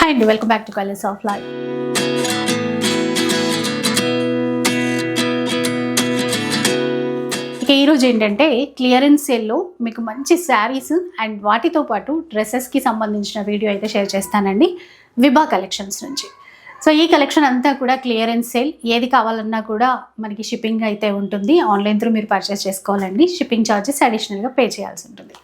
Hi అండి welcome back to college of life ఇక ఈరోజు ఏంటంటే క్లియరెన్స్ సేల్లో మీకు మంచి శారీస్ అండ్ వాటితో పాటు డ్రెస్సెస్కి సంబంధించిన వీడియో అయితే షేర్ చేస్తానండి విభా కలెక్షన్స్ నుంచి. సో ఈ కలెక్షన్ అంతా కూడా క్లియరెన్స్ సేల్ ఏది కావాలన్నా కూడా మనకి షిప్పింగ్ అయితే ఉంటుంది. ఆన్లైన్ త్రూ మీరు పర్చేస్ చేసుకోవాలండి. షిప్పింగ్ ఛార్జెస్ అడిషనల్గా పే చేయాల్సి ఉంటుంది.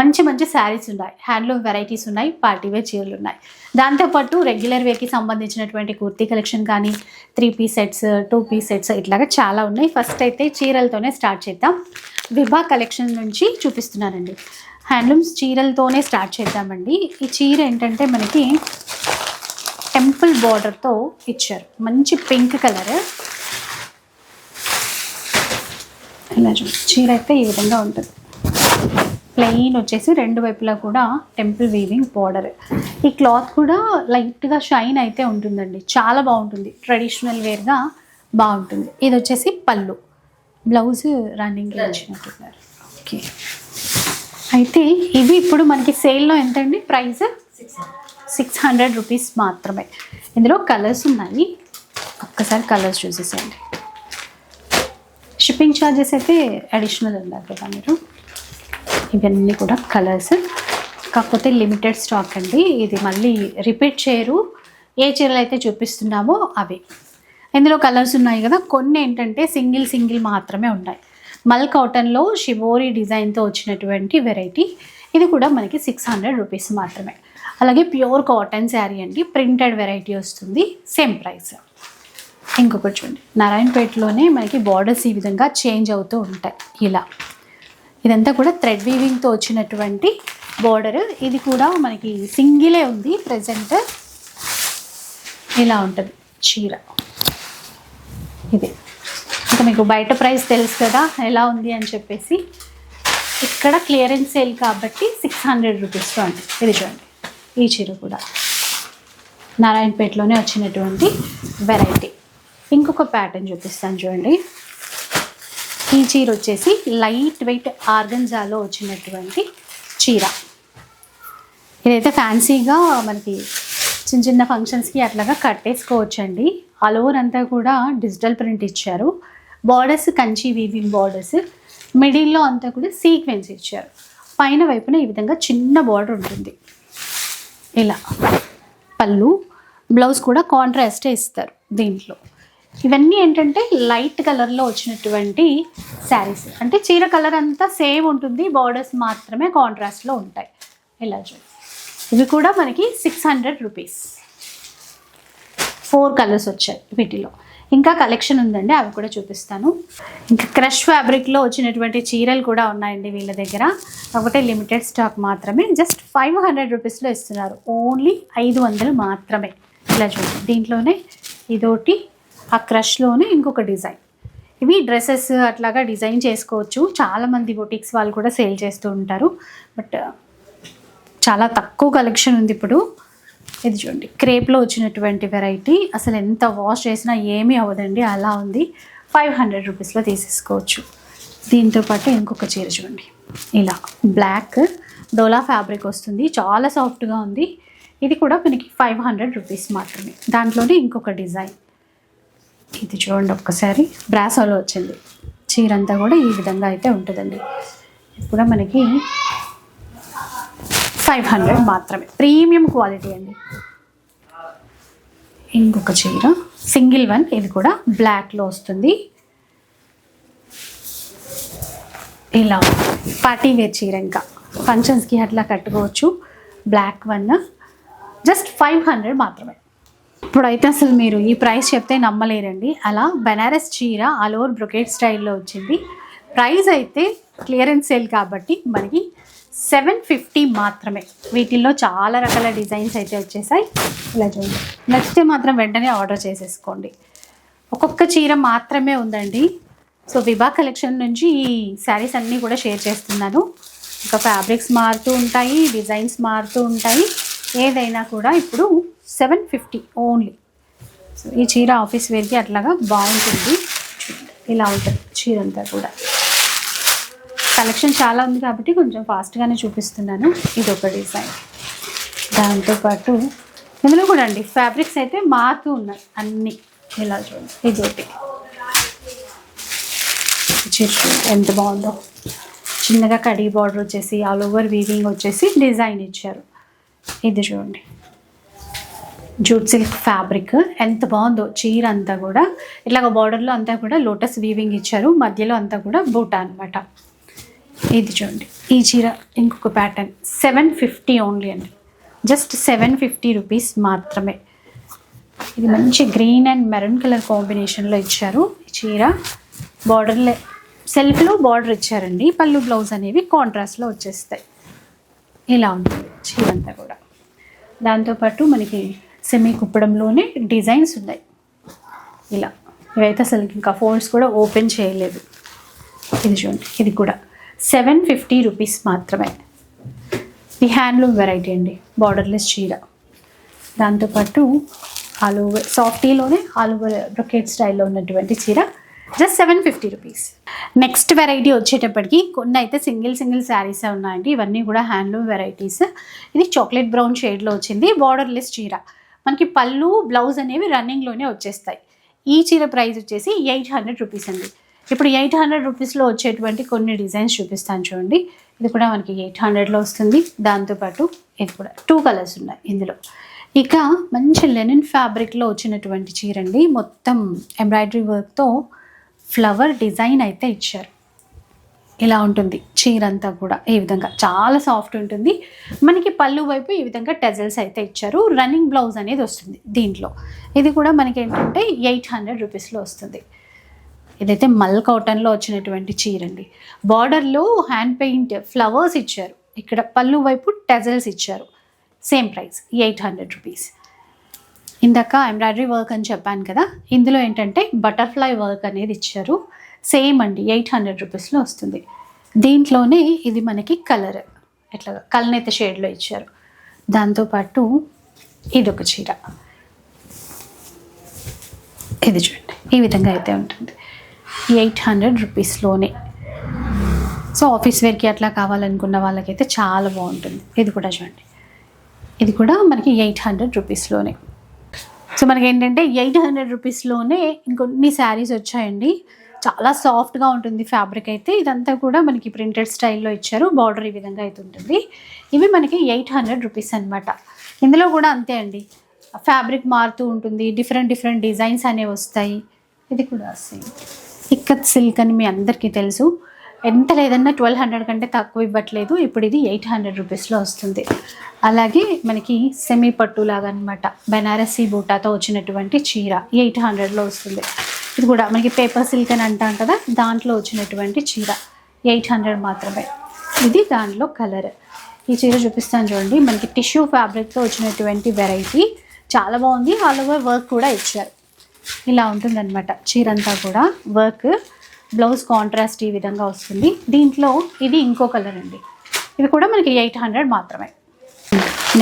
మంచి మంచి శారీస్ ఉన్నాయి. హ్యాండ్లూమ్ వెరైటీస్ ఉన్నాయి. పార్టీవేర్ చీరలు ఉన్నాయి. దాంతోపాటు రెగ్యులర్ వేర్కి సంబంధించినటువంటి కుర్తీ కలెక్షన్ కానీ three piece sets two piece sets ఇట్లాగా చాలా ఉన్నాయి. ఫస్ట్ అయితే చీరలతోనే స్టార్ట్ చేద్దాం. విభా కలెక్షన్ నుంచి చూపిస్తున్నానండి. హ్యాండ్లూమ్స్ చీరలతోనే స్టార్ట్ చేద్దామండి. ఈ చీర ఏంటంటే మనకి టెంపుల్ బార్డర్తో ఇచ్చారు. మంచి పింక్ కలర్. ఇలా చూ చీర అయితే ఈ విధంగా ఉంటుంది. ప్లెయిన్ వచ్చేసి రెండు వైపులా కూడా టెంపుల్ వీవింగ్ బార్డర్ ఈ క్లాత్ కూడా లైట్గా షైన్ అయితే ఉంటుందండి. చాలా బాగుంటుంది. ట్రెడిషనల్ వేర్గా బాగుంటుంది. ఇది వచ్చేసి పళ్ళు. బ్లౌజ్ రన్నింగ్ ఇచ్చినట్టున్నారు ఓకే అయితే ఇవి ఇప్పుడు మనకి సేల్లో ఎంతండి? ప్రైస్ సిక్స్ హండ్రెడ్ రూపీస్ మాత్రమే. ఇందులో కలర్స్ ఉన్నాయి. ఒక్కసారి కలర్స్ చూసేసేయండి. షిప్పింగ్ ఛార్జెస్ అయితే అడిషనల్ ఉన్నారు కదా మీరు? ఇవన్నీ కూడా కలర్స్. కాకపోతే లిమిటెడ్ స్టాక్ అండి. ఇది మళ్ళీ రిపీట్ చేయరు. ఏ చీరలు అయితే చూపిస్తున్నామో అవి. ఇందులో కలర్స్ ఉన్నాయి కదా కొన్ని ఏంటంటే సింగిల్ సింగిల్ మాత్రమే ఉన్నాయి మల్ కాటన్లో షివోరీ డిజైన్తో వచ్చినటువంటి వెరైటీ. ఇది కూడా మనకి సిక్స్ హండ్రెడ్ రూపీస్ మాత్రమే. అలాగే ప్యూర్ కాటన్ శారీ అండి. ప్రింటెడ్ వెరైటీ వస్తుంది. Same price. ఇంకొకటి చూడండి. నారాయణపేటలోనే మనకి బార్డర్స్ ఈ విధంగా చేంజ్ అవుతూ ఉంటాయి. ఇలా. ఇదంతా కూడా థ్రెడ్ వీవింగ్తో వచ్చినటువంటి బార్డర్ ఇది కూడా మనకి సింగిలే ఉంది. ప్రజెంట్ ఇలా ఉంటుంది. చీర. ఇది. ఇంకా మీకు బయట ప్రైస్ తెలుసు కదా ఎలా ఉంది అని చెప్పేసి ఇక్కడ క్లియరెన్స్ సేల్ కాబట్టి సిక్స్ హండ్రెడ్ రూపీస్ అండి ఇది చూడండి. ఈ చీర కూడా. నారాయణపేటలోనే వచ్చినటువంటి వెరైటీ ఇంకొక ప్యాటర్న్ చూపిస్తాను చూడండి. ఈ చీర వచ్చేసి లైట్ వెయిట్ ఆర్గన్జాలో వచ్చినటువంటి చీర. ఇదైతే ఫ్యాన్సీగా మనకి చిన్న చిన్న ఫంక్షన్స్కి అట్లాగా కట్టేసుకోవచ్చండి. ఆల్ ఓవర్ అంతా కూడా డిజిటల్ ప్రింట్ ఇచ్చారు. బార్డర్స్ కంచి వీవింగ్ బార్డర్స్ మిడిల్లో అంతా కూడా సీక్వెన్స్ ఇచ్చారు. పైన వైపున ఈ విధంగా చిన్న బార్డర్ ఉంటుంది. ఇలా పళ్ళు బ్లౌజ్ కూడా కాంట్రాస్టే ఇస్తారు దీంట్లో. ఇవన్నీ ఏంటంటే లైట్ కలర్లో వచ్చినటువంటి శారీస్. అంటే చీర కలర్ అంతా సేమ్ ఉంటుంది బార్డర్స్ మాత్రమే కాంట్రాస్ట్లో ఉంటాయి. ఇలా చూడండి ఇవి కూడా మనకి six hundred rupees. Four colours వచ్చాయి వీటిలో. ఇంకా కలెక్షన్ ఉందండి అవి కూడా చూపిస్తాను. ఇంకా క్రష్ ఫ్యాబ్రిక్లో వచ్చినటువంటి చీరలు కూడా ఉన్నాయండి వీళ్ళ దగ్గర. ఒకటే లిమిటెడ్ స్టాక్ మాత్రమే. జస్ట్ ఫైవ్ హండ్రెడ్ రూపీస్లో ఇస్తున్నారు. ఓన్లీ ఐదు వందలు మాత్రమే. ఇలా చూడండి దీంట్లోనే ఇదోటి ఆ క్రష్లోనే ఇంకొక డిజైన్ ఇవి డ్రెస్సెస్ అట్లాగా డిజైన్ చేసుకోవచ్చు. చాలామంది బొటిక్స్ వాళ్ళు కూడా సేల్ చేస్తూ ఉంటారు. బట్ uh, చాలా తక్కువ కలెక్షన్ ఉంది ఇప్పుడు. ఇది చూడండి. క్రేప్లో వచ్చినటువంటి వెరైటీ అసలు ఎంత వాష్ చేసినా ఏమీ అవ్వదండి. అలా ఉంది. ఫైవ్ హండ్రెడ్ రూపీస్లో తీసేసుకోవచ్చు. దీంతో పాటు ఇంకొక చీర చూడండి. ఇలా బ్లాక్ డోలా ఫ్యాబ్రిక్ వస్తుంది. చాలా సాఫ్ట్గా ఉంది. ఇది కూడా మనకి ఫైవ్ హండ్రెడ్ రూపీస్ మాత్రమే. దాంట్లోనే ఇంకొక డిజైన్ ఇది చూడండి ఒక్కసారి. బ్రాసోలో వచ్చింది. చీర అంతా కూడా ఈ విధంగా అయితే ఉంటుందండి. ఇది కూడా మనకి ఫైవ్ హండ్రెడ్ మాత్రమే. ప్రీమియం క్వాలిటీ అండి. ఇంకొక చీర. Single one. ఇది కూడా బ్లాక్లో వస్తుంది. ఇలా పార్టీ వేర్ చీర ఇంకా. ఫంక్షన్స్కి అట్లా కట్టుకోవచ్చు. Black one. Just five hundred మాత్రమే. ఇప్పుడైతే అసలు మీరు ఈ ప్రైస్ చెప్తే నమ్మలేరండి. అలా బెనారస్ చీర ఆల్ ఓవర్ బ్రొకేట్ స్టైల్లో వచ్చింది. ప్రైస్ అయితే క్లియరెన్స్ సేల్ కాబట్టి మనకి సెవెన్ ఫిఫ్టీ మాత్రమే. వీటిల్లో చాలా రకాల డిజైన్స్ అయితే వచ్చేసాయి. ఇలా చూడండి. నచ్చితే మాత్రం వెంటనే ఆర్డర్ చేసేసుకోండి. ఒక్కొక్క చీర మాత్రమే ఉందండి. సో విభా కలెక్షన్ నుంచి ఈ శారీస్ అన్నీ కూడా షేర్ చేస్తున్నాను. ఇంకా ఫ్యాబ్రిక్స్ మారుతూ ఉంటాయి డిజైన్స్ మారుతూ ఉంటాయి. ఏదైనా కూడా ఇప్పుడు సెవెన్ ఫిఫ్టీ ఓన్లీ. సో ఈ చీర ఆఫీస్ వేర్కి అట్లాగా బాగుంటుంది. ఇలా ఉంటుంది చీర అంతా కూడా. కలెక్షన్ చాలా ఉంది కాబట్టి కొంచెం ఫాస్ట్గానే చూపిస్తున్నాను. ఇది ఒక డిజైన్ దాంతోపాటు ఇందులో కూడా అండి ఫ్యాబ్రిక్స్ అయితే మారుతూ ఉన్నాయి అన్నీ. ఇలా చూడండి ఇది ఒకటి చీర ఎంత బాగుందో. చిన్నగా కడీ బార్డర్ వచ్చేసి ఆల్ ఓవర్ వీవింగ్ వచ్చేసి డిజైన్ ఇచ్చారు. ఇది చూడండి. Jute silk fabric. ఎంత బాగుందో చీర అంతా కూడా. ఇలాగ బార్డర్లో అంతా కూడా లోటస్ వీవింగ్ ఇచ్చారు. మధ్యలో అంతా కూడా బూటా అనమాట ఇది చూడండి. ఈ చీర ఇంకొక ప్యాటర్న్ సెవెన్ ఫిఫ్టీ ఓన్లీ అండి. జస్ట్ సెవెన్ ఫిఫ్టీ రూపీస్ మాత్రమే. ఇది మంచి గ్రీన్ అండ్ మెరూన్ కలర్ కాంబినేషన్లో ఇచ్చారు ఈ చీర. బార్డర్లే సెల్ఫ్లో బార్డర్ ఇచ్చారండి. పళ్ళు బ్లౌజ్ అనేవి కాంట్రాస్ట్లో వచ్చేస్తాయి. ఇలా ఉంటుంది చీర అంతా కూడా. దాంతోపాటు మనకి సెమీ కుప్పడంలోనే డిజైన్స్ ఉన్నాయి. ఇలా. ఇవైతే అసలు ఇంకా ఫోల్డ్స్ కూడా ఓపెన్ చేయలేదు. ఇది చూడండి. ఇది కూడా. సెవెన్ ఫిఫ్టీ రూపీస్ మాత్రమే. ఇది హ్యాండ్లూమ్ వెరైటీ అండి. బార్డర్లెస్ చీర. దాంతోపాటు ఆల్ ఓవర్ సాఫ్టీలోనే ఆల్ ఓవర్ బ్రొకెట్ స్టైల్లో ఉన్నటువంటి చీర. Just seven fifty rupees. Next variety వచ్చేటప్పటికి కొన్ని అయితే సింగిల్ సింగిల్ శారీసే ఉన్నాయండి. ఇవన్నీ కూడా హ్యాండ్లూమ్ వెరైటీస్. ఇది చాక్లెట్ బ్రౌన్ షేడ్లో వచ్చింది. బార్డర్లెస్ చీర. మనకి పళ్ళు బ్లౌజ్ అనేవి రన్నింగ్లోనే వచ్చేస్తాయి. ఈ చీర ప్రైస్ వచ్చేసి ఎయిట్ హండ్రెడ్ రూపీస్ అండి. ఇప్పుడు ఎయిట్ హండ్రెడ్ రూపీస్లో వచ్చేటువంటి కొన్ని డిజైన్స్ చూపిస్తాను చూడండి. ఇది కూడా మనకి ఎయిట్ హండ్రెడ్లో వస్తుంది. దాంతోపాటు ఇది కూడా టూ కలర్స్ ఉన్నాయి ఇందులో. ఇక మంచి లెనిన్ ఫ్యాబ్రిక్లో వచ్చినటువంటి చీర అండి. మొత్తం ఎంబ్రాయిడరీ వర్క్తో ఫ్లవర్ డిజైన్ అయితే ఇచ్చారు. ఇలా ఉంటుంది. చీర అంతా కూడా ఈ విధంగా. చాలా సాఫ్ట్ ఉంటుంది. మనకి పళ్ళు వైపు ఈ విధంగా టెజల్స్ అయితే ఇచ్చారు. రన్నింగ్ బ్లౌజ్ అనేది వస్తుంది దీంట్లో. ఇది కూడా మనకి ఏంటంటే ఎయిట్ హండ్రెడ్ రూపీస్లో వస్తుంది. ఇదైతే మల్ కాటన్లో వచ్చినటువంటి చీర అండి బార్డర్లో హ్యాండ్ పెయింట్ ఫ్లవర్స్ ఇచ్చారు. ఇక్కడ పళ్ళు వైపు టెజల్స్ ఇచ్చారు. Same price eight hundred rupees. ఇందాక ఎంబ్రాయిడరీ వర్క్ అని చెప్పాను కదా. ఇందులో ఏంటంటే బటర్ఫ్లై వర్క్ అనేది ఇచ్చారు. సేమ్ అండి ఎయిట్ హండ్రెడ్ రూపీస్లో వస్తుంది. దీంట్లోనే ఇది మనకి కలర్ ఎట్లా కలనైతే షేడ్లో ఇచ్చారు. దాంతోపాటు ఇది ఒక చీర. ఇది చూడండి ఈ విధంగా అయితే ఉంటుంది. ఎయిట్ హండ్రెడ్ రూపీస్లోనే సో ఆఫీస్ వేర్కి అట్లా కావాలనుకున్న వాళ్ళకైతే చాలా బాగుంటుంది. ఇది కూడా చూడండి. ఇది కూడా మనకి ఎయిట్ హండ్రెడ్ రూపీస్లోనే సో మనకి ఏంటంటే ఎయిట్ హండ్రెడ్ రూపీస్లోనే ఇంకొన్ని శారీస్ వచ్చాయండి. చాలా సాఫ్ట్గా ఉంటుంది ఫ్యాబ్రిక్ అయితే. ఇదంతా కూడా మనకి ప్రింటెడ్ స్టైల్లో ఇచ్చారు. బార్డర్ ఈ విధంగా అయితే ఉంటుంది. ఇవి మనకి ఎయిట్ హండ్రెడ్ రూపీస్ అనమాట ఇందులో కూడా అంతే అండి. ఫ్యాబ్రిక్ మారుతూ ఉంటుంది. డిఫరెంట్ డిఫరెంట్ డిజైన్స్ అనేవి వస్తాయి. ఇది కూడా సేమ్ ఇక్కత్ సిల్క్ అని మీ అందరికీ తెలుసు. ఎంత లేదన్నా ట్వెల్వ్ హండ్రెడ్ కంటే తక్కువ ఇవ్వట్లేదు. ఇప్పుడు ఇది ఎయిట్ హండ్రెడ్ రూపీస్లో వస్తుంది. అలాగే మనకి సెమీ పట్టు లాగా అనమాట బెనారసీ బూటాతో వచ్చినటువంటి చీర. ఎయిట్ హండ్రెడ్లో వస్తుంది. ఇది కూడా మనకి పేపర్ సిల్క్ అని అంటాం కదా దాంట్లో వచ్చినటువంటి చీర. ఎయిట్ హండ్రెడ్ మాత్రమే. ఇది దాంట్లో కలర్ ఈ చీర చూపిస్తాను చూడండి. మనకి టిష్యూ ఫ్యాబ్రిక్తో వచ్చినటువంటి వెరైటీ చాలా బాగుంది. ఆల్ ఓవర్ వర్క్ కూడా ఇచ్చారు. ఇలా ఉంటుందన్నమాట. చీర అంతా కూడా వర్క్ బ్లౌజ్ కాంట్రాస్ట్ ఈ విధంగా వస్తుంది. దీంట్లో ఇది ఇంకో కలర్ అండి. ఇది కూడా మనకి ఎయిట్ హండ్రెడ్ మాత్రమే.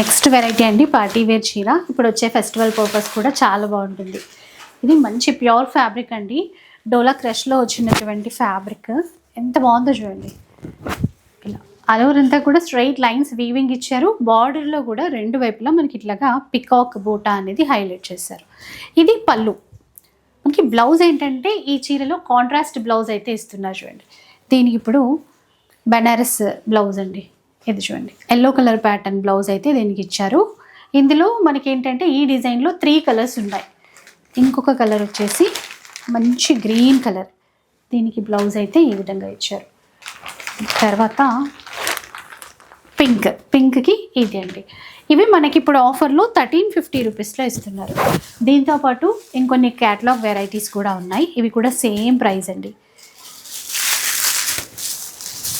నెక్స్ట్ వెరైటీ అండి పార్టీ వేర్ చీర. ఇప్పుడు వచ్చే ఫెస్టివల్ పర్పస్ కూడా చాలా బాగుంటుంది. ఇది మంచి ప్యూర్ ఫ్యాబ్రిక్ అండి. డోలా క్రష్లో వచ్చినటువంటి ఫ్యాబ్రిక్. ఎంత బాగుందో చూడండి. ఇలా అలవర్ అంతా కూడా స్ట్రైట్ లైన్స్ వీవింగ్ ఇచ్చారు. బార్డర్లో కూడా రెండు వైపులా మనకి ఇట్లాగా పికాక్ బూటా అనేది హైలైట్ చేశారు. ఇది పళ్ళు. మనకి బ్లౌజ్ ఏంటంటే ఈ చీరలో కాంట్రాస్ట్ బ్లౌజ్ అయితే ఇస్తున్నారు చూడండి. దీనికి ఇప్పుడు బెనారస్ బ్లౌజ్ అండి. ఇది చూడండి. ఎల్లో కలర్ ప్యాటర్న్ బ్లౌజ్ అయితే దీనికి ఇచ్చారు. ఇందులో మనకి ఏంటంటే ఈ డిజైన్లో త్రీ కలర్స్ ఉన్నాయి. ఇంకొక కలర్ వచ్చేసి మంచి గ్రీన్ కలర్. దీనికి బ్లౌజ్ అయితే ఈ విధంగా ఇచ్చారు. తర్వాత పింక్. పింక్కి ఇది అండి. ఇవి మనకి ఇప్పుడు ఆఫర్లో థర్టీన్ ఫిఫ్టీ రూపీస్లో ఇస్తున్నారు. దీంతో పాటు ఇంకొన్ని క్యాటలాగ్ వెరైటీస్ కూడా ఉన్నాయి. ఇవి కూడా సేమ్ ప్రైస్ అండి.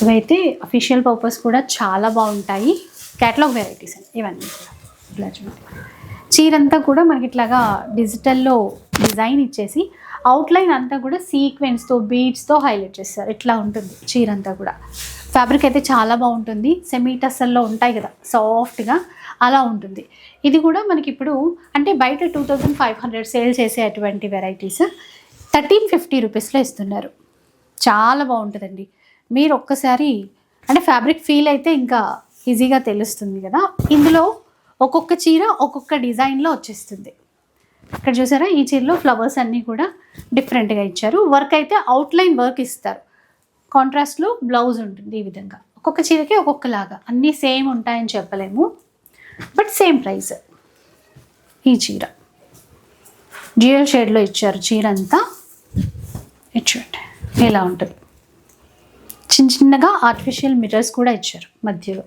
ఇవైతే అఫీషియల్ పర్పస్ కూడా చాలా బాగుంటాయి. క్యాటలాగ్ వెరైటీస్ అండి. ఇవన్నీ. కూడా ఇలా చూడండి చీరంతా కూడా మనకి ఇట్లాగా డిజిటల్లో డిజైన్ ఇచ్చేసి అవుట్లైన్ అంతా కూడా సీక్వెన్స్తో బీడ్స్తో హైలైట్ చేస్తారు. ఇట్లా ఉంటుంది చీరంతా కూడా. ఫ్యాబ్రిక్ అయితే చాలా బాగుంటుంది. సెమీ టస్సల్లో ఉంటాయి కదా సాఫ్ట్గా అలా ఉంటుంది. ఇది కూడా మనకి ఇప్పుడు అంటే బయట two thousand five hundred sale చేసే అటువంటి వెరైటీస్ థర్టీన్ ఫిఫ్టీ రూపీస్లో ఇస్తున్నారు. చాలా బాగుంటుందండి. మీరు ఒక్కసారి అంటే ఫ్యాబ్రిక్ ఫీల్ అయితే ఇంకా ఈజీగా తెలుస్తుంది కదా. ఇందులో ఒక్కొక్క చీర ఒక్కొక్క డిజైన్లో వచ్చేస్తుంది. ఇక్కడ చూసారా? ఈ చీరలో ఫ్లవర్స్ అన్నీ కూడా డిఫరెంట్గా ఇచ్చారు. వర్క్ అయితే అవుట్లైన్ వర్క్ ఇస్తారు. కాంట్రాస్ట్లో బ్లౌజ్ ఉంటుంది ఈ విధంగా. ఒక్కొక్క చీరకి ఒక్కొక్కలాగా. అన్నీ సేమ్ ఉంటాయని చెప్పలేము. బట్ సేమ్ ప్రైస్ ఈ చీర. జియో షేడ్లో ఇచ్చారు చీర అంతా ఇచ్చేయండి ఇలా ఉంటుంది. చిన్న చిన్నగా ఆర్టిఫిషియల్ మిర్రర్స్ కూడా ఇచ్చారు మధ్యలో.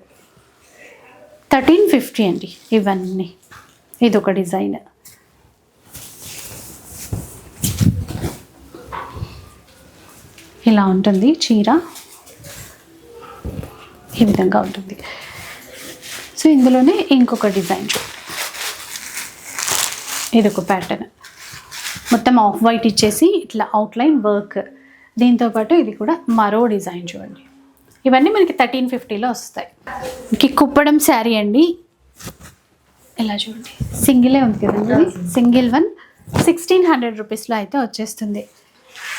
థర్టీన్ ఫిఫ్టీ అండి ఇవన్నీ. ఇది ఒక డిజైన్. ఇలా ఉంటుంది చీర. ఈ విధంగా ఉంటుంది. సో ఇందులోనే ఇంకొక డిజైన్. ఇది ఒక ప్యాటర్న్. మొత్తం ఆఫ్ వైట్ ఇచ్చేసి ఇట్లా అవుట్లైన్ వర్క్. దీంతో పాటు ఇది కూడా మరో డిజైన్ చూడండి. ఇవన్నీ మనకి థర్టీన్ ఫిఫ్టీలో వస్తాయి. ఇంక కుప్పడం శారీ అండి. ఇలా చూడండి. సింగిలే ఉంది కదండి సింగిల్ వన్. సిక్స్టీన్ హండ్రెడ్ రూపీస్లో అయితే వచ్చేస్తుంది.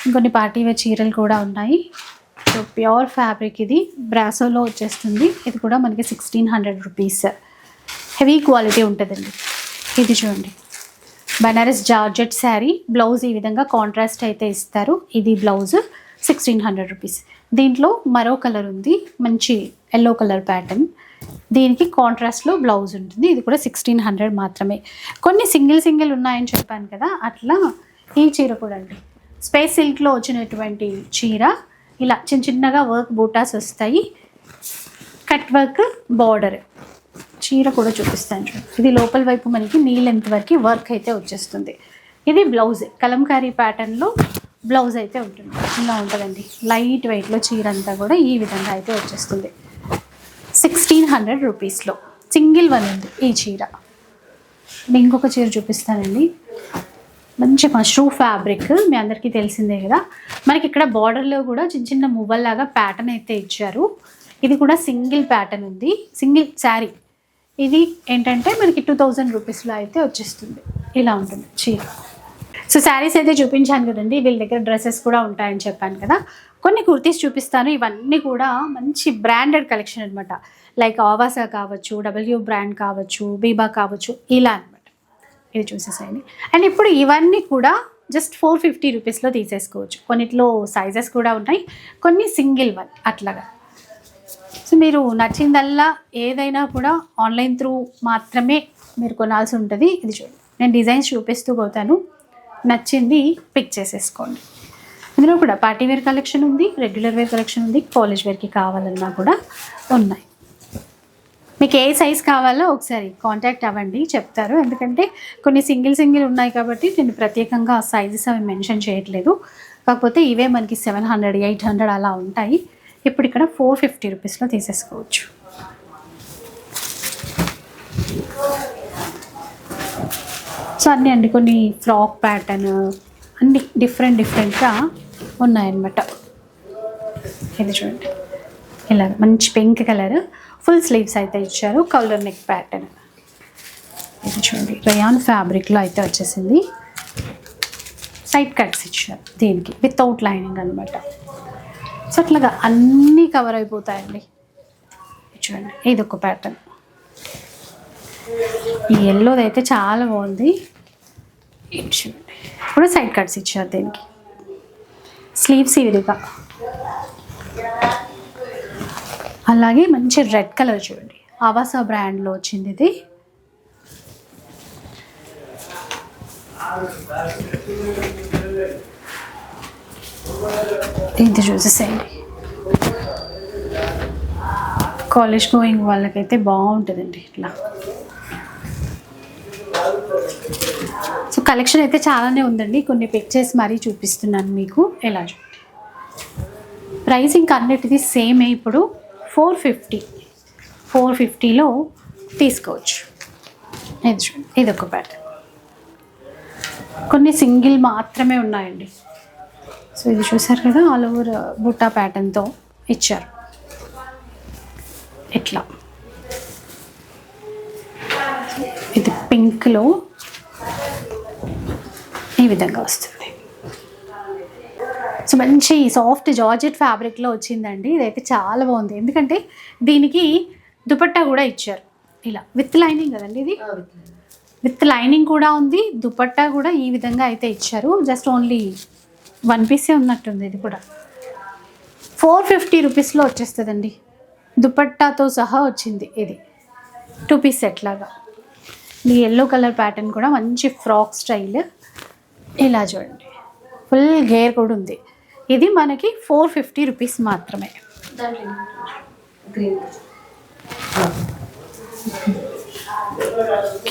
ఇంకొన్ని పార్టీ వేర్ చీరలు కూడా ఉన్నాయి. సో ప్యూర్ ఫ్యాబ్రిక్ ఇది. బ్రాసోలో వచ్చేస్తుంది. ఇది కూడా మనకి sixteen hundred rupees. Heavy quality ఉంటుందండి. ఇది చూడండి. బనారస్ జార్జెట్ శారీ. బ్లౌజ్ ఈ విధంగా కాంట్రాస్ట్ అయితే ఇస్తారు. ఇది బ్లౌజ్ సిక్స్టీన్ హండ్రెడ్ రూపీస్ దీంట్లో మరో కలర్ ఉంది మంచి ఎల్లో కలర్ ప్యాటర్న్ దీనికి కాంట్రాస్ట్లో బ్లౌజ్ ఉంటుంది ఇది కూడా సిక్స్టీన్ హండ్రెడ్ మాత్రమే. కొన్ని సింగిల్ సింగిల్ ఉన్నాయని చెప్పాను కదా అట్లా ఈ చీర కూడా అండి. స్పేస్ సిల్క్లో వచ్చినటువంటి చీర ఇలా చిన్న చిన్నగా వర్క్ బూటాస్ వస్తాయి. కట్ వర్క్ బార్డర్ చీర కూడా చూపిస్తాను ఇది లోపల వైపు మనకి నీ లెంత్ వరకు వర్క్ అయితే వచ్చేస్తుంది. ఇది బ్లౌజ్ కలంకారీ ప్యాటర్న్లో బ్లౌజ్ అయితే ఉంటుంది. ఇలా ఉంటుందండి. లైట్ వెయిట్లో చీర అంతా కూడా ఈ విధంగా అయితే వచ్చేస్తుంది. సిక్స్టీన్ హండ్రెడ్ రూపీస్లో సింగిల్ వన్ ఉంది ఈ చీర. నేను ఇంకొక చీర చూపిస్తానండి. మంచి మష్రూ ఫ్యాబ్రిక్ మీ అందరికీ తెలిసిందే కదా. మనకి ఇక్కడ బార్డర్లో కూడా చిన్న చిన్న మువ్వల్లాగా ప్యాటర్న్ అయితే ఇచ్చారు. ఇది కూడా సింగిల్ ప్యాటర్న్ ఉంది. సింగిల్ శారీ ఇది ఏంటంటే మనకి టూ థౌజండ్ రూపీస్లో అయితే వచ్చేస్తుంది. ఇలా ఉంటుంది చీర. సో శారీస్ అయితే చూపించాను కదండి. వీళ్ళ దగ్గర డ్రెస్సెస్ కూడా ఉంటాయని చెప్పాను కదా. కొన్ని కుర్తీస్ చూపిస్తాను. ఇవన్నీ కూడా మంచి బ్రాండెడ్ కలెక్షన్ అనమాట లైక్ ఆవాసా కావచ్చు డబ్ల్యూ బ్రాండ్ కావచ్చు బీబా కావచ్చు ఇలా అనమాట ఇది చూసేసేయండి. అండ్ ఇప్పుడు ఇవన్నీ కూడా జస్ట్ ఫోర్ ఫిఫ్టీ రూపీస్లో తీసేసుకోవచ్చు. కొన్నిట్లో సైజెస్ కూడా ఉన్నాయి కొన్ని సింగిల్ వన్ అట్లాగా. సో మీరు నచ్చిందల్లా ఏదైనా కూడా ఆన్లైన్ త్రూ మాత్రమే మీరు కొనాల్సి ఉంటుంది. ఇది చూడండి. నేను డిజైన్స్ చూపిస్తూ పోతాను. నచ్చింది పిక్ చేసేసుకోండి. ఇందులో కూడా పార్టీ వేర్ కలెక్షన్ ఉంది రెగ్యులర్ వేర్ కలెక్షన్ ఉంది కాలేజ్ వేర్కి కావాలన్నా కూడా ఉన్నాయి. మీకు ఏ సైజ్ కావాలో ఒకసారి కాంటాక్ట్ అవ్వండి చెప్తారు. ఎందుకంటే కొన్ని సింగిల్ సింగిల్ ఉన్నాయి కాబట్టి నేను ప్రత్యేకంగా సైజెస్ అవి మెన్షన్ చేయట్లేదు. కాకపోతే ఇవే మనకి సెవెన్ హండ్రెడ్ ఎయిట్ హండ్రెడ్ అలా ఉంటాయి. ఇప్పుడు ఇక్కడ ఫోర్ ఫిఫ్టీ రూపీస్లో తీసేసుకోవచ్చు. సో అన్నీ అండి కొన్ని ఫ్రాక్ ప్యాటర్న్ అన్ని డిఫరెంట్ డిఫరెంట్గా ఉన్నాయన్నమాట. ఇది చూడండి. ఇలా మంచి పింక్ కలర్ ఫుల్ స్లీవ్స్ అయితే ఇచ్చారు కలర్ నెక్ ప్యాటర్న్ ఇది చూడండి రయాన్ ఫ్యాబ్రిక్లో అయితే వచ్చేసింది. సైడ్ కట్స్ ఇచ్చారు దీనికి వితౌట్ లైనింగ్ అనమాట సో అట్లాగా అన్నీ కవర్ అయిపోతాయండి. చూడండి ఇది ఒక ప్యాటర్న్ ఈ ఎల్లోది అయితే చాలా బాగుంది. చూడండి ఇప్పుడు సైడ్ కట్స్ ఇచ్చారు దీనికి. స్లీవ్స్ ఈ విధంగా. అలాగే మంచి రెడ్ కలర్ చూడండి. ఆవాసా బ్రాండ్లో వచ్చింది ఇది. ఇది చూసేసేయండి. కాలేజ్ గోయింగ్ వాళ్ళకైతే బాగుంటుందండి ఇట్లా. కలెక్షన్ అయితే చాలానే ఉందండి. కొన్ని పిక్ చేసి మరీ చూపిస్తున్నాను మీకు. ఎలా చూడండి ప్రైస్ ఇంకా అన్నిటిది సేమే ఇప్పుడు. ఫోర్ ఫిఫ్టీ ఫోర్ ఫిఫ్టీలో తీసుకోవచ్చు. ఇది చూడండి ఇది ఒక ప్యాటర్న్ కొన్ని సింగిల్ మాత్రమే ఉన్నాయండి. సో ఇది చూసారు కదా ఆల్ ఓవర్ uh, బుట్టా ప్యాటర్న్తో ఇచ్చారు. ఇట్లా. ఇది పింక్లో ఈ విధంగా వస్తుంది. సో మంచి సాఫ్ట్ జార్జెట్ ఫ్యాబ్రిక్లో వచ్చిందండి. ఇదైతే చాలా బాగుంది. ఎందుకంటే దీనికి దుపట్టా కూడా ఇచ్చారు. ఇలా విత్ లైనింగ్ కదండి ఇది? With lining. కూడా ఉంది. దుపట్టా కూడా ఈ విధంగా అయితే ఇచ్చారు. జస్ట్ ఓన్లీ వన్ పీసే ఉన్నట్టుంది ఇది కూడా. ఫోర్ ఫిఫ్టీ రూపీస్లో వచ్చేస్తుందండి. దుపట్టాతో సహా వచ్చింది ఇది. టూ పీస్ సెట్ లాగా. ఈ ఎల్లో కలర్ ప్యాటర్న్ కూడా మంచి ఫ్రాక్ స్టైల్. ఇలా చూడండి. ఫుల్ గేర్ కూడా ఉంది. ఇది మనకి ఫోర్ ఫిఫ్టీ రూపీస్ మాత్రమే.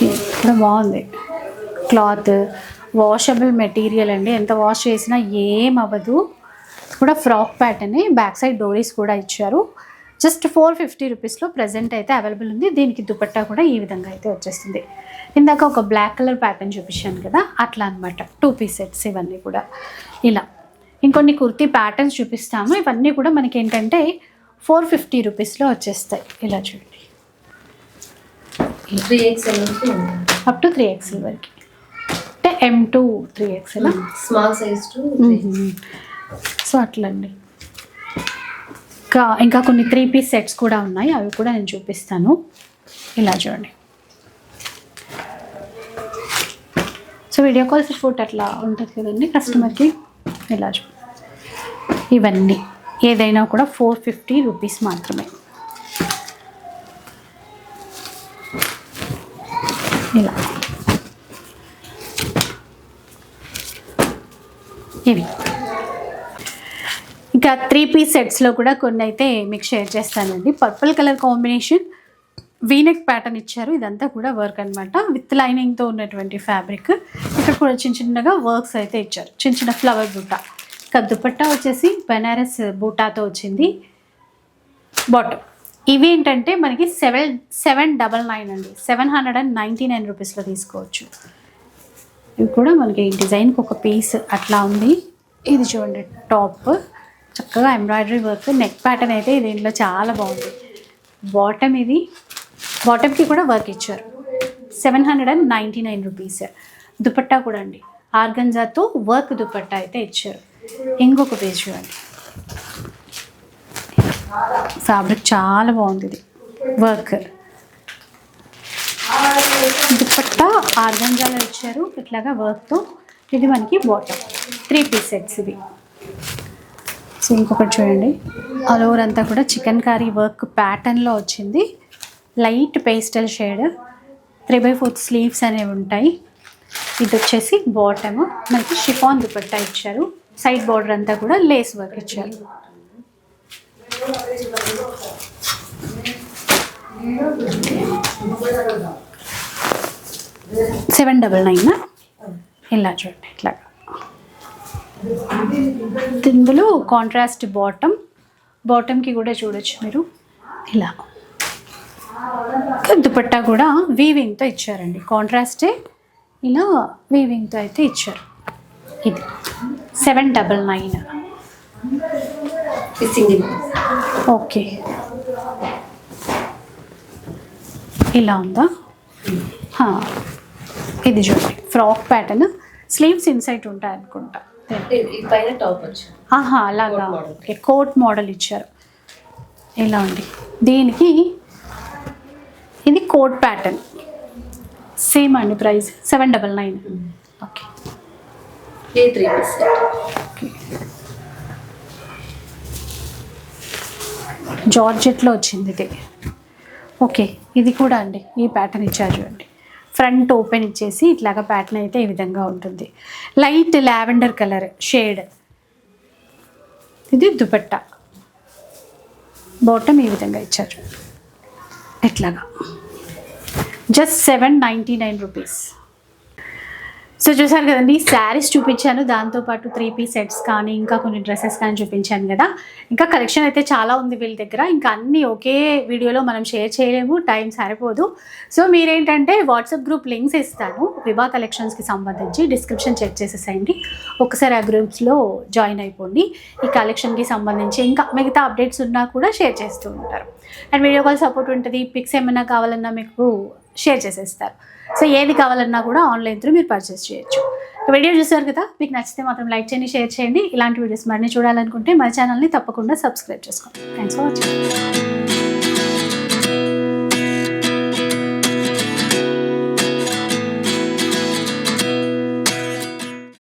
ఇక్కడ బాగుంది. క్లాత్ వాషబుల్ మెటీరియల్ అండి. ఎంత వాష్ చేసినా ఏం అవ్వదు. కూడా ఫ్రాక్ ప్యాటర్న్ బ్యాక్ సైడ్ డోరీస్ కూడా ఇచ్చారు. జస్ట్ ఫోర్ ఫిఫ్టీ రూపీస్లో ప్రజెంట్ అయితే అవైలబుల్ ఉంది. దీనికి దుపట్టా కూడా ఈ విధంగా అయితే వచ్చేస్తుంది. ఇందాక ఒక బ్లాక్ కలర్ ప్యాటర్న్ చూపించాను కదా అట్లా అనమాట టూ పీస్ సెట్స్ ఇవన్నీ కూడా. ఇలా. ఇంకొన్ని కుర్తీ ప్యాటర్న్స్ చూపిస్తాము. ఇవన్నీ కూడా మనకి ఏంటంటే ఫోర్ ఫిఫ్టీ రూపీస్లో వచ్చేస్తాయి. ఇలా చూడండి. Three XL up to three XL వరకు. అంటే M to three XL small size to so అట్లండి. ఇంకా ఇంకా కొన్ని త్రీ పీస్ సెట్స్ కూడా ఉన్నాయి. అవి కూడా నేను చూపిస్తాను. ఇలా చూడండి. సో వీడియో కాల్స్ ఫుడ్ అట్లా ఉంటుంది కదండి కస్టమర్కి ఇలా చూడండి ఇవన్నీ. ఏదైనా కూడా ఫోర్ ఫిఫ్టీ రూపీస్ మాత్రమే. ఇలా. ఇవి. ఇంకా త్రీ పీస్ సెట్స్లో కూడా కొన్ని అయితే మీకు షేర్ చేస్తానండి. Purple colour combination V neck pattern ఇచ్చారు. ఇదంతా కూడా వర్క్ అనమాట విత్ లైనింగ్తో ఉన్నటువంటి ఫ్యాబ్రిక్ ఇక్కడ కూడా చిన్న చిన్నగా వర్క్స్ అయితే ఇచ్చారు. చిన్న చిన్న ఫ్లవర్ బూటా ఇంకా దుపట్టా వచ్చేసి బెనారస్ బూటాతో వచ్చింది. బాటమ్ ఇవి ఏంటంటే మనకి సెవెన్ సెవెన్ డబల్ నైన్ అండి. Seven hundred and ninety nine రూపీస్లో తీసుకోవచ్చు. ఇవి కూడా మనకి డిజైన్కి ఒక పీస్ అట్లా ఉంది. ఇది చూడండి టాప్ చక్కగా ఎంబ్రాయిడరీ వర్క్ నెక్ ప్యాటర్న్ అయితే దీంట్లో చాలా బాగుంది. బాటమ్ ఇది బాటమ్కి కూడా వర్క్ ఇచ్చారు. Seven hundred and ninety nine rupees dupatta కూడా అండి. ఆర్గంజాతో వర్క్ దుపట్టా అయితే ఇచ్చారు. ఇంకొక పేజ్ చూడండి. ఫ్యాబ్రిక్ చాలా బాగుంది ఇది. వర్క్ దుపట్టా ఆర్గంజాలో ఇచ్చారు. ఇట్లాగా వర్క్తో ఇది మనకి బాటమ్ త్రీ పీస్ సెట్స్ ఇవి సో ఇంకొకటి చూడండి. ఆల్ ఓవర్ అంతా కూడా చికెన్ కర్రీ వర్క్ ప్యాటర్న్లో వచ్చింది. Light pastel shade. Three by fourth sleeves అనేవి ఉంటాయి. ఇది వచ్చేసి బాటమ్ మనకి షిఫాన్ దుపట్టా ఇచ్చారు. సైడ్ బార్డర్ అంతా కూడా లేస్ వర్క్ ఇచ్చారు. సెవెన్ డబల్ నైన్ ఇలా చూడండి ఇట్లా ఇందులో కాంట్రాస్ట్ బాటమ్ బాటమ్కి కూడా చూడొచ్చు మీరు. ఇలా. దుపట్టా కూడా వీవింగ్తో ఇచ్చారండి. కాంట్రాస్టే ఇలా వీవింగ్తో అయితే ఇచ్చారు. ఇది. సెవెన్ డబల్ నైన్ ఓకే ఇలా ఉందా? హా. ఇది చూడండి. ఫ్రాక్ ప్యాటర్న్ స్లీవ్స్ ఇన్సైట్ ఉంటాయి అనుకుంటా ఆహా అలాగా. ఓకే కోట్ మోడల్ ఇచ్చారు. ఇలా ఉంది దీనికి ఇది కోట్ ప్యాటర్న్ సేమ్ అండి price seven double nine okay జార్జెట్లో వచ్చింది ఇది. ఓకే ఇది కూడా అండి. ఈ ప్యాటర్న్ ఇచ్చారు చూడండి. ఫ్రంట్ ఓపెన్ ఇచ్చేసి ఇట్లాగా ప్యాటర్న్ అయితే ఈ విధంగా ఉంటుంది. Light lavender colour shade. ఇది దుపట్టా. బాటమ్ ఈ విధంగా ఇచ్చారు. ఇట్లాగా. Just seven ninety nine rupees so చూసారు కదండి శారీస్ చూపించాను. దాంతోపాటు త్రీ పీస్ సెట్స్ కానీ ఇంకా కొన్ని డ్రెస్సెస్ కానీ చూపించాను కదా. ఇంకా కలెక్షన్ అయితే చాలా ఉంది వీళ్ళ దగ్గర. ఇంకా అన్నీ ఒకే వీడియోలో మనం షేర్ చేయలేము టైం సరిపోదు. సో మీరేంటంటే వాట్సాప్ గ్రూప్ లింక్స్ ఇస్తాను. విభా కలెక్షన్స్కి సంబంధించి డిస్క్రిప్షన్ చెక్ చేసేసేయండి. ఒకసారి ఆ గ్రూప్స్లో జాయిన్ అయిపోండి. ఈ కలెక్షన్కి సంబంధించి ఇంకా మిగతా అప్డేట్స్ ఉన్నా కూడా షేర్ చేస్తూ ఉంటారు. అండ్ వీడియో కాల్ సపోర్ట్ ఉంటుంది. పిక్స్ ఏమైనా కావాలన్నా మీకు షేర్ చేసేస్తారు. సో ఏది కావాలన్నా కూడా ఆన్లైన్ త్రూ మీరు పర్చేస్ చేయొచ్చు. వీడియో చూసారు కదా మీకు నచ్చితే మాత్రం లైక్ చేయండి షేర్ చేయండి. ఇలాంటి వీడియోస్ మరిన్ని చూడాలనుకుంటే మా ఛానల్ని తప్పకుండా సబ్స్క్రైబ్ చేసుకోండి. Thanks for watching